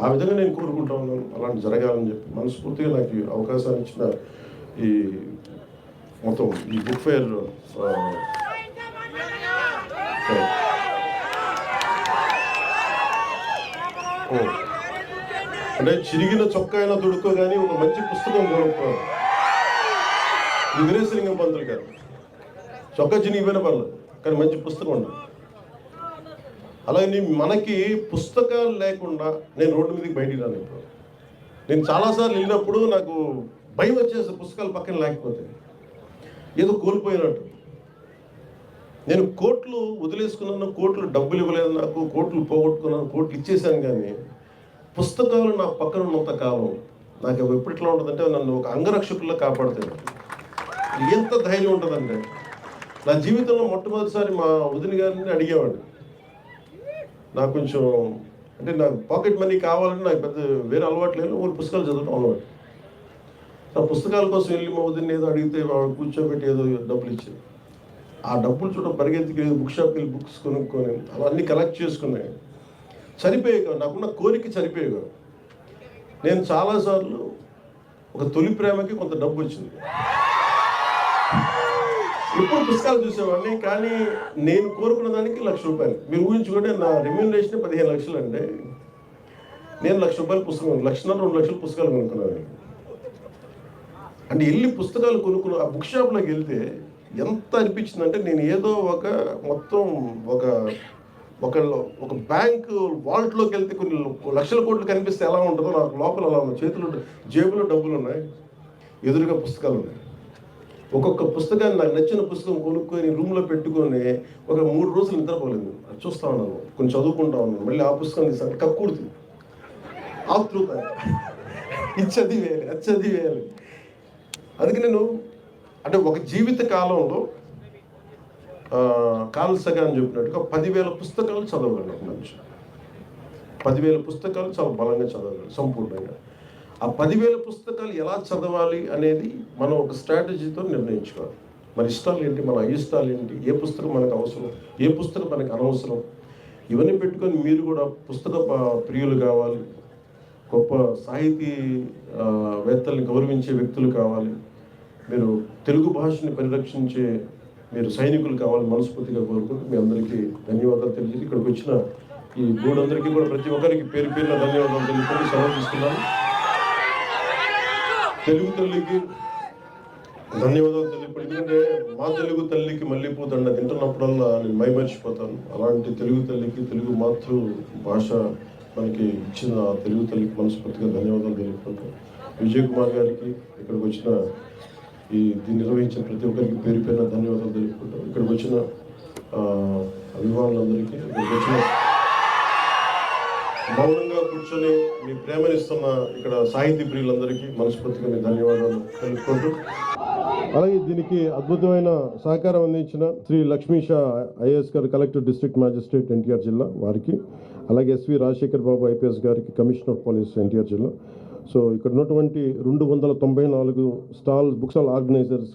ఆ విధంగా నేను కోరుకుంటా ఉన్నాను. అలాంటి జరగాలని చెప్పి మనస్ఫూర్తిగా నాకు అవకాశాన్ని ఇచ్చిన ఈ మొత్తం ఈ బుక్ ఫెయిర్ అంటే చిరిగిన చొక్కా అయినా దొడుకో కానీ ఒక మంచి పుస్తకం కొనుక్కోవాలి ఇది వీరేశలింగం పంతులు గారు. చొక్కా చినిగిపోయిన పర్లేదు కానీ మంచి పుస్తకం ఉండాలి. అలాగే మనకి పుస్తకాలు లేకుండా నేను రోడ్డు మీదకి బయటికి రాను ఇప్పుడు. నేను చాలాసార్లు వెళ్ళినప్పుడు నాకు భయం వచ్చేసి పుస్తకాలు పక్కన లేకపోతే. ఏదో కోల్పోయినట్టు. నేను కోట్లు వదిలేసుకున్నాను కోట్లు డబ్బులు ఇవ్వలేదు నాకు కోట్లు పోగొట్టుకున్నాను కోట్లు ఇచ్చేసాను కానీ పుస్తకాలు నా పక్కన ఉన్నంత కాలం నాకు అవి ఉంటుందంటే నన్ను ఒక అంగరక్షకుల్లో కాపాడుతాయి. ఎంత ధైర్యం ఉంటుందంటే. నా జీవితంలో మొట్టమొదటిసారి మా వదిన గారిని అడిగేవాడు నాకు కొంచెం అంటే నాకు పాకెట్ మనీ కావాలని నాకు పెద్ద వేరే అలవాటు లేదు ఊరు పుస్తకాలు చదవడం అలవాటు. ఆ పుస్తకాల కోసం వెళ్ళి మా వదిన ఏదో అడిగితే కూర్చోబెట్టి ఏదో డబ్బులు ఇచ్చింది ఆ డబ్బులు చూడ పరిగెత్తికి బుక్ షాప్కి వెళ్ళి బుక్స్ కొనుక్కొని అవన్నీ కలెక్ట్ చేసుకున్నాయి. సరిపోయేగా నాకున్న కోరిక సరిపోయేగా నేను చాలాసార్లు ఒక తొలి ప్రేమకి కొంత డబ్బు వచ్చింది. ఇప్పుడు పుస్తకాలు చూసేవాడిని కానీ నేను కోరుకున్న దానికి లక్ష రూపాయలు. మీరు ఊహించుకుంటే నా రెమ్యూనరేషన్ పదిహేను లక్షలు అండి. నేను లక్ష రూపాయలు పుస్తకం లక్షన్నర రెండు లక్షల పుస్తకాలు కొనుక్కున్నాను అంటే వెళ్ళి పుస్తకాలు కొనుక్కున్న ఆ బుక్ షాప్లోకి వెళ్తే ఎంత అనిపించింది అంటే నేను ఏదో ఒక మొత్తం ఒక ఒక ఒక బ్యాంక్ వాల్ట్లోకి వెళ్తే కొన్ని లక్షల కోట్లు కనిపిస్తే ఎలా ఉంటుందో నాకు లోపల అలా ఉంది చేతులు జేబులో డబ్బులు ఉన్నాయి. ఎదురుగా పుస్తకాలు ఉన్నాయి. ఒక్కొక్క పుస్తకాన్ని నాకు నచ్చిన పుస్తకం కొనుక్కొని రూమ్లో పెట్టుకొని ఒక మూడు రోజులు నిద్రపోలేదు. అది చూస్తా ఉన్నాను. కొంచెం చదువుకుంటా ఉన్నాను. మళ్ళీ ఆ పుస్తకం తీసాను కక్కుడుతుంది ఆతృత ఇది చదివేయాలి అది చదివేయాలి. అందుకే నేను అంటే ఒక జీవిత కాలంలో ఆ, కార్ల్ సగాన్ చెప్పినట్టుగా పదివేల పుస్తకాలు చదవగలను ఒక మనిషి. పదివేల పుస్తకాలు చాలా బలంగా చదవగలను సంపూర్ణంగా. ఆ పదివేల పుస్తకాలు ఎలా చదవాలి అనేది మనం ఒక స్ట్రాటజీతో నిర్ణయించుకోవాలి. మన ఇష్టాలు ఏంటి? మన అయిష్టాలు ఏంటి? ఏ పుస్తకం మనకు అవసరం? ఏ పుస్తకం మనకు అనవసరం? ఇవన్నీ పెట్టుకొని మీరు కూడా పుస్తక ప్రియులు కావాలి. గొప్ప సాహితీ వేత్తల్ని గౌరవించే వ్యక్తులు కావాలి. మీరు తెలుగు భాషని పరిరక్షించే మీరు సైనికులు కావాలి మనస్ఫూర్తిగా కోరుకుంటూ మీ అందరికీ ధన్యవాదాలు తెలియజేసి ఇక్కడికి వచ్చిన ఈ మూడందరికీ కూడా ప్రతి ఒక్కరికి పేరు పేరున ధన్యవాదాలు తెలుపుకొని సెలవు తీసుకున్నాను తెలుగు తల్లికి ధన్యవాదాలు తెలుపు ఎందుకంటే మా తెలుగు తల్లికి మల్లెపూ తింటున్నప్పుడల్లా నేను మైమర్చిపోతాను. అలాంటి తెలుగు తల్లికి తెలుగు మాతృ భాష మనకి ఇచ్చిన తెలుగు తల్లికి మనస్ఫూర్తిగా ధన్యవాదాలు తెలుపుకుంటూ విజయ్ కుమార్ గారికి ఇక్కడికి వచ్చిన ఈ దీన్ని నిర్వహించిన ప్రతి ఒక్కరికి పేరు పేరున ధన్యవాదాలు తెలుపుకుంటాం ఇక్కడికి వచ్చిన అభిమానులందరికీ ఇక్కడికి వచ్చిన మౌనంగా కూర్చొని మీ ప్రేమనిస్తున్న ఇక్కడ సాహితీ ప్రియులందరికీ మనస్ఫూర్తిగా మీ ధన్యవాదాలు తెలుసుకుంటూ అలాగే దీనికి అద్భుతమైన సహకారం అందించిన శ్రీ లక్ష్మీష ఐఏఎస్ గారు కలెక్టర్ డిస్ట్రిక్ట్ మ్యాజిస్ట్రేట్ ఎన్టీఆర్ జిల్లా వారికి అలాగే ఎస్వి రాజశేఖర్ బాబు ఐపీఎస్ గారికి కమిషనర్ ఆఫ్ పోలీస్ ఎన్టీఆర్ జిల్లా. సో ఇక్కడ ఉన్నటువంటి రెండు వందల తొంభై నాలుగు స్టాల్ బుక్ స్టాల్ ఆర్గనైజర్స్